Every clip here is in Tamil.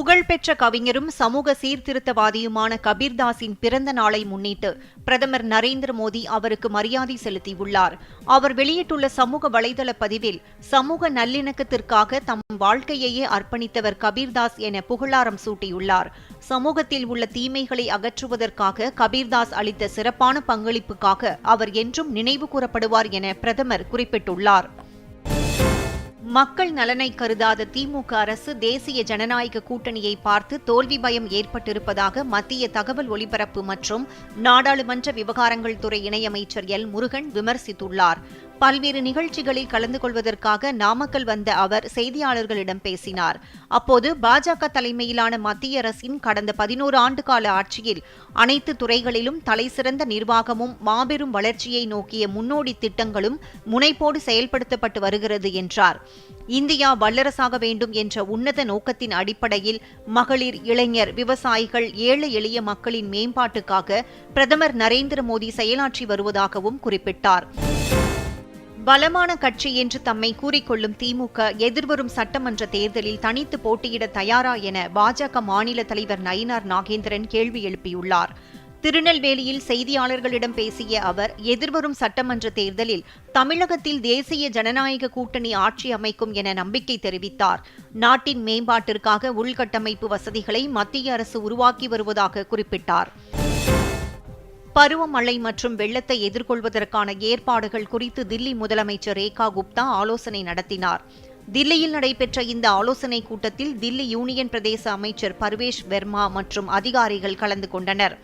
புகழ்பெற்ற கவிஞரும் சமூக சீர்திருத்தவாதியுமான கபீர்தாஸின் பிறந்த நாளை முன்னிட்டு பிரதமர் நரேந்திர மோடி அவருக்கு மரியாதை செலுத்தியுள்ளார். அவர் வெளியிட்டுள்ள சமூக வலைதள பதிவில் சமூக நல்லிணக்கத்திற்காக தம் வாழ்க்கையையே அர்ப்பணித்தவர் கபீர்தாஸ் என புகழாரம் சூட்டியுள்ளார். சமூகத்தில் உள்ள தீமைகளை அகற்றுவதற்காக கபீர்தாஸ் அளித்த சிறப்பான பங்களிப்புக்காக அவர் என்றும் நினைவு கூறப்படுவார் என பிரதமர் குறிப்பிட்டுள்ளார். மக்கள் நலனை கருதாத திமுக அரசு தேசிய ஜனநாயக கூட்டணியை பார்த்து தோல்வி பயம் ஏற்பட்டிருப்பதாக மத்திய தகவல் ஒலிபரப்பு மற்றும் நாடாளுமன்ற விவகாரங்கள் துறை இணையமைச்சர் எல் முருகன் விமர்சித்துள்ளார். பல்வேறு நிகழ்ச்சிகளில் கலந்து கொள்வதற்காக நாமக்கல் வந்த அவர் செய்தியாளர்களிடம் பேசினார். அப்போது பாஜக தலைமையிலான மத்திய அரசின் கடந்த பதினோரு ஆண்டு கால ஆட்சியில் அனைத்து துறைகளிலும் தலைசிறந்த நிர்வாகமும் மாபெரும் வளர்ச்சியை நோக்கிய முன்னோடி திட்டங்களும் முனைப்போடு செயல்படுத்தப்பட்டு வருகிறது என்றார். இந்தியா வல்லரசாக வேண்டும் என்ற உன்னத நோக்கத்தின் அடிப்படையில் மகளிர் இளைஞர் விவசாயிகள் ஏழை எளிய மக்களின் மேம்பாட்டுக்காக பிரதமர் நரேந்திர மோடி செயலாற்றி வருவதாகவும் குறிப்பிட்டார். பலமான கட்சி என்று தம்மை கூறிக்கொள்ளும் திமுக எதிர்வரும் சட்டமன்ற தேர்தலில் தனித்து போட்டியிட தயாரா என பாஜக மாநில தலைவர் நயினார் நாகேந்திரன் கேள்வி எழுப்பியுள்ளார். திருநெல்வேலியில் செய்தியாளர்களிடம் பேசிய அவர் எதிர்வரும் சட்டமன்ற தேர்தலில் தமிழகத்தில் தேசிய ஜனநாயக கூட்டணி ஆட்சி அமைக்கும் என நம்பிக்கை தெரிவித்தார். நாட்டின் மேம்பாட்டிற்காக உள்கட்டமைப்பு வசதிகளை மத்திய அரசு உருவாக்கி வருவதாக குறிப்பிட்டார். பருவமழை மற்றும் வெள்ளத்தை எதிர்கொள்வதற்கான ஏற்பாடுகள் குறித்து தில்லி முதலமைச்சர் ரேகா குப்தா ஆலோசனை நடத்தினார். தில்லியில் நடைபெற்ற இந்த ஆலோசனைக் கூட்டத்தில் தில்லி யூனியன் பிரதேச அமைச்சர் பர்வேஷ் வெர்மா மற்றும் அதிகாரிகள் கலந்து கொண்டனர்.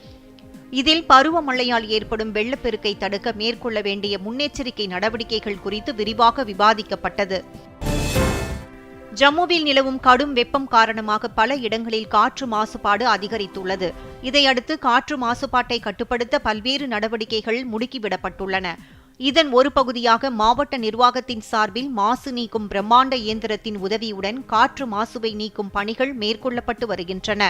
இதில் பருவமழையால் ஏற்படும் வெள்ளப்பெருக்கை தடுக்க மேற்கொள்ள வேண்டிய முன்னெச்சரிக்கை நடவடிக்கைகள் குறித்து விரிவாக விவாதிக்கப்பட்டது. ஜம்முவில் நிலவும் கடும் வெப்பம் காரணமாக பல இடங்களில் காற்று மாசுபாடு அதிகரித்துள்ளது. இதையடுத்து காற்று மாசுபாட்டை கட்டுப்படுத்த பல்வேறு நடவடிக்கைகள் முடுக்கிவிடப்பட்டுள்ளன. இதன் ஒரு பகுதியாக மாவட்ட நிர்வாகத்தின் சார்பில் மாசு நீக்கும் பிரம்மாண்ட இயந்திரத்தின் உதவியுடன் காற்று மாசுவை நீக்கும் பணிகள் மேற்கொள்ளப்பட்டு வருகின்றன.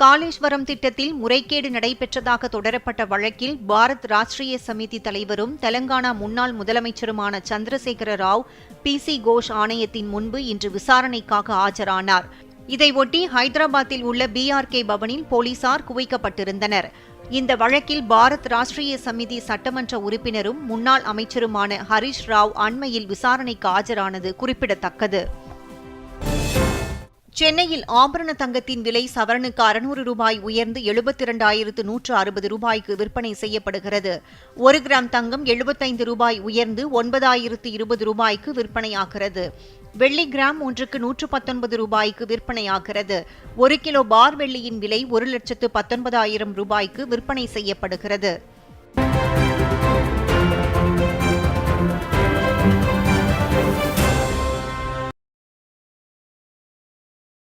காளேஸ்வரம் திட்டத்தில் முறைகேடு நடைபெற்றதாக தொடரப்பட்ட வழக்கில் பாரத் ராஷ்டிரிய சமிதி தலைவரும் தெலங்கானா முன்னாள் முதலமைச்சருமான சந்திரசேகர ராவ் பி சி கோஷ் ஆணையத்தின் முன்பு இன்று விசாரணைக்காக ஆஜரானார். இதையொட்டி ஹைதராபாத்தில் உள்ள பிஆர்கே பவனில் போலீசார் குவிக்கப்பட்டிருந்தனர். இந்த வழக்கில் பாரத் ராஷ்டிரிய சமிதி சட்டமன்ற உறுப்பினரும் முன்னாள் அமைச்சருமான ஹரிஷ் ராவ் அண்மையில் விசாரணைக்கு ஆஜரானது குறிப்பிடத்தக்கது. சென்னையில் ஆபரண தங்கத்தின் விலை சவரனுக்கு அறுநூறு ரூபாய் உயர்ந்து எழுபத்தி இரண்டாயிரத்து நூற்று அறுபது ரூபாய்க்கு விற்பனை செய்யப்படுகிறது. ஒரு கிராம் தங்கம் எழுபத்தைந்து ரூபாய் உயர்ந்து ஒன்பதாயிரத்து இருபது ரூபாய்க்கு விற்பனையாகிறது. வெள்ளி கிராம் ஒன்றுக்கு நூற்று பத்தொன்பது ரூபாய்க்கு விற்பனையாகிறது. ஒரு கிலோ பார் வெள்ளியின் விலை ஒரு லட்சத்து பத்தொன்பதாயிரம் ரூபாய்க்கு விற்பனை செய்யப்படுகிறது.